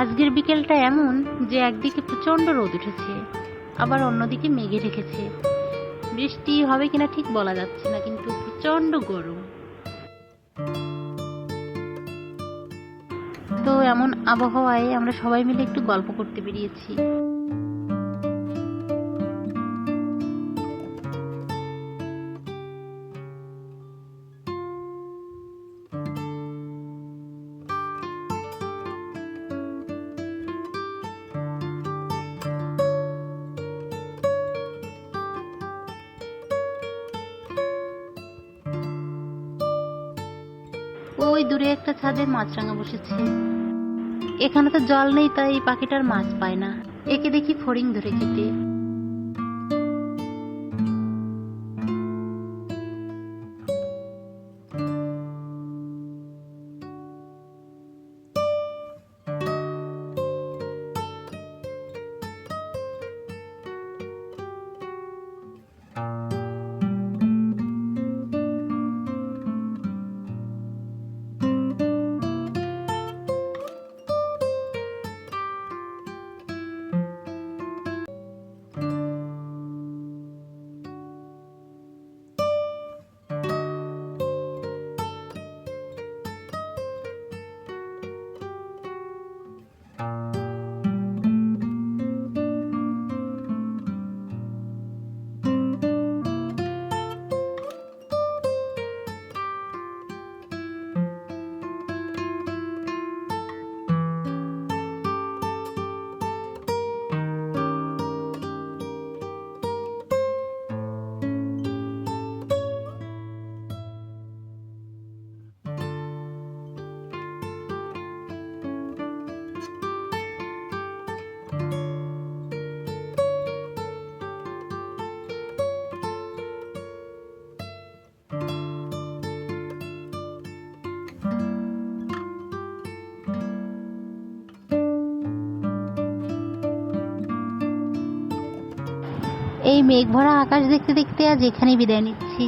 আজকের বিকেলটা এমন যে একদিকে প্রচণ্ড রোদ উঠেছে, আবার অন্যদিকে মেঘে রেখেছে বৃষ্টি হবে কিনা ঠিক বলা যাচ্ছে না, কিন্তু প্রচণ্ড গরম। তো এমন আবহাওয়ায় আমরা সবাই মিলে একটু গল্প করতে বেরিয়েছি। ওই দূরে একটা ছাদে মাছরাঙা বসেছে। এখানে তো জল নেই, তাই পাখিটার মাছ পায় না। একে দেখি ফড়িং ধরে খেতে। এই মেঘ ভরা আকাশ দেখতে দেখতে আজ এখানেই বিদায় নিচ্ছি।